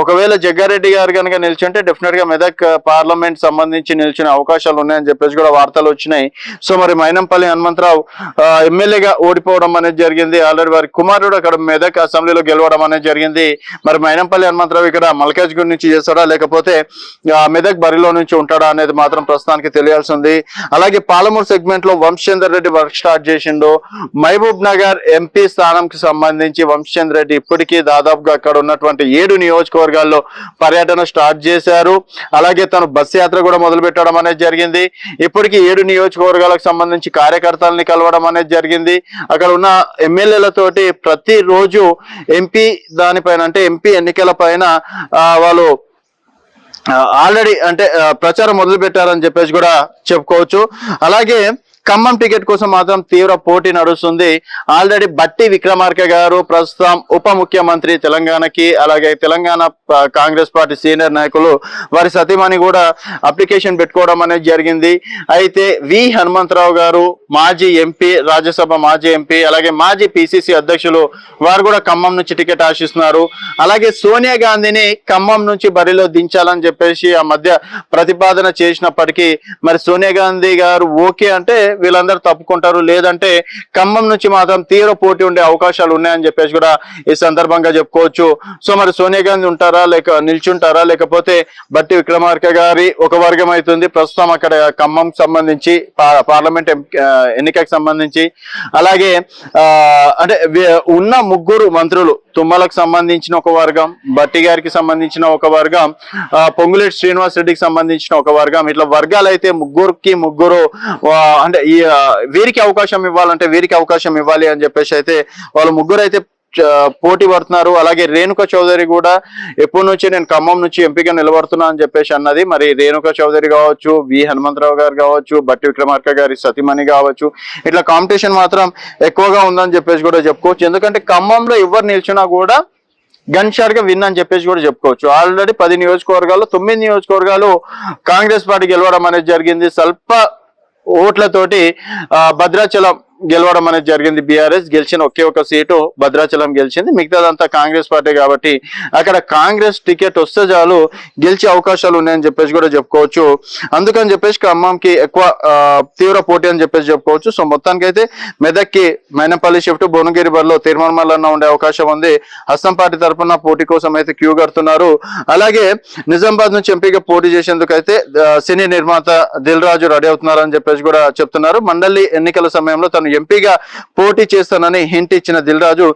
ఒకవేళ జగ్గారెడ్డి గారు కనుక నిల్చుంటే డెఫినెట్గా మెదక్ పార్లమెంట్ సంబంధించి నిలిచిన అవకాశాలు ఉన్నాయని చెప్పేసి కూడా వార్తలు వచ్చినాయి. సో మరి మైనంపల్లి హనుమంతరావు ఎమ్మెల్యేగా ఓడిపోవడం అనేది జరిగింది. ఆల్రెడీ వారి కుమారుడు అక్కడ మెదక్ అసెంబ్లీలో గెలవడం అనేది జరిగింది. మరి మైనంపల్లి హనుమంతరావు ఇక్కడ మల్కాజ్ నుంచి చేస్తాడా? లేకపోతే మెదక్ బరిలో నుంచి ఉంటాడా అనేది మాత్రం ప్రస్తుతానికి తెలియాల్సి ఉంది. అలాగే పాలమూరు సెగ్మెంట్లో వంశచందర్ రెడ్డి వర్క్ స్టార్ట్ చేసిండు. మహబూబ్ నగర్ ఎంపీ స్థానంకి సంబంధించి వంశచంద్ర రెడ్డి ఇప్పటికీ దాదాపుగా అక్కడ ఉన్నటువంటి ఏడు నియోజకవర్గాల్లో పర్యటన స్టార్ట్ చేశారు. అలాగే తను బస్ యాత్ర కూడా మొదలు పెట్టడం అనేది జరిగింది. ఇప్పటికీ ఏడు నియోజకవర్గాలకు సంబంధించి కార్యకర్తల్ని కలవడం అనేది జరిగింది. అక్కడ ఉన్న ఎమ్మెల్యేలతోటి ప్రతిరోజు ఎంపీ దానిపైన అంటే ఎంపీ ఎన్నికల పైన వాళ్ళు ఆల్రెడీ అంటే ప్రచారం మొదలు పెట్టారని చెప్పేసి కూడా చెప్పుకోవచ్చు. అలాగే ఖమ్మం టికెట్ కోసం మాత్రం తీవ్ర పోటీ నడుస్తుంది. ఆల్రెడీ బట్టి విక్రమార్క గారు ప్రస్తుతం ఉప ముఖ్యమంత్రి తెలంగాణకి అలాగే తెలంగాణ కాంగ్రెస్ పార్టీ సీనియర్ నాయకులు వారి సతీమణి కూడా అప్లికేషన్ పెట్టుకోవడం అనేది జరిగింది. అయితే వి. హనుమంతరావు గారు మాజీ ఎంపీ రాజ్యసభ మాజీ ఎంపీ అలాగే మాజీ పిసిసి అధ్యక్షులు వారు కూడా ఖమ్మం నుంచి టికెట్ ఆశిస్తున్నారు. అలాగే సోనియా గాంధీని ఖమ్మం నుంచి బరిలో దించాలని చెప్పేసి ఆ మధ్య ప్రతిపాదన చేసినప్పటికీ మరి సోనియా గాంధీ గారు ఓకే అంటే వీళ్ళందరూ తప్పుకుంటారు. లేదంటే ఖమ్మం నుంచి మాత్రం తీవ్ర పోటీ ఉండే అవకాశాలు ఉన్నాయని చెప్పేసి కూడా ఈ సందర్భంగా చెప్పుకోవచ్చు. సో మరి సోనియా గాంధీ ఉంటారా? లేక నిల్చుంటారా? లేకపోతే బట్టి విక్రమార్క గారి ఒక వర్గం అవుతుంది. ప్రస్తుతం అక్కడ ఖమ్మం సంబంధించి పార్లమెంట్ ఎన్నికకు సంబంధించి. అలాగే అంటే ఉన్న ముగ్గురు మంత్రులు తుమ్మలకు సంబంధించిన ఒక వర్గం బట్టి గారికి సంబంధించిన ఒక వర్గం పొంగులేటి శ్రీనివాస్ రెడ్డికి సంబంధించిన ఒక వర్గం. ఇట్లా వర్గాలు అయితే ముగ్గురికి ముగ్గురు అంటే ఈ వీరికి అవకాశం ఇవ్వాలంటే వీరికి అవకాశం ఇవ్వాలి అని చెప్పేసి అయితే వాళ్ళు ముగ్గురు అయితే పోటీ పడుతున్నారు. అలాగే రేణుక చౌదరి కూడా ఎప్పటి నుంచి నేను ఖమ్మం నుంచి ఎంపీగా నిలబడుతున్నా అని చెప్పేసి అన్నది. మరి రేణుక చౌదరి కావచ్చు వి. హనుమంతరావు గారు కావచ్చు బట్టి విక్రమార్క గారి సతీమణి కావచ్చు ఇట్లా కాంపిటీషన్ మాత్రం ఎక్కువగా ఉందని చెప్పేసి కూడా చెప్పుకోవచ్చు. ఎందుకంటే ఖమ్మంలో ఎవరు నిలిచినా కూడా గన్ షాట్గా విన్ అని చెప్పేసి కూడా చెప్పుకోవచ్చు. ఆల్రెడీ పది నియోజకవర్గాలు తొమ్మిది నియోజకవర్గాలు కాంగ్రెస్ పార్టీ గెలవడం అనేది జరిగింది. స్వల్ప ఓట్లతోటి ఆ, భద్రాచలం గెలవడం అనేది జరిగింది బీఆర్ఎస్. గెలిచిన ఒకే ఒక సీటు భద్రాచలం గెలిచింది. మిగతాదంతా కాంగ్రెస్ పార్టీ కాబట్టి అక్కడ కాంగ్రెస్ టికెట్ వస్తే చాలు గెలిచే అవకాశాలు ఉన్నాయని చెప్పేసి కూడా చెప్పుకోవచ్చు. అందుకని చెప్పేసి ఖమ్మంకి ఎక్కువ తీవ్ర పోటీ అని చెప్పేసి చెప్పుకోవచ్చు. సో మొత్తానికి అయితే మెదక్కి మైనపల్లి షిఫ్ట్ భువనగిరి బరిలో తీర్మానమల్లన్న ఉండే అవకాశం ఉంది. అస్సాం పార్టీ తరఫున పోటీ కోసం అయితే క్యూ కడుతున్నారు. అలాగే నిజామాబాద్ నుంచి ఎంపీగా పోటీ చేసేందుకు అయితే సినీ నిర్మాత దిల్ రాజు రెడీ అవుతున్నారని చెప్పేసి కూడా చెప్తున్నారు. మండలి ఎన్నికల సమయంలో తను ఎంపీగా పోటీ చేస్తానని హింట్ ఇచ్చిన దిల్ రాజు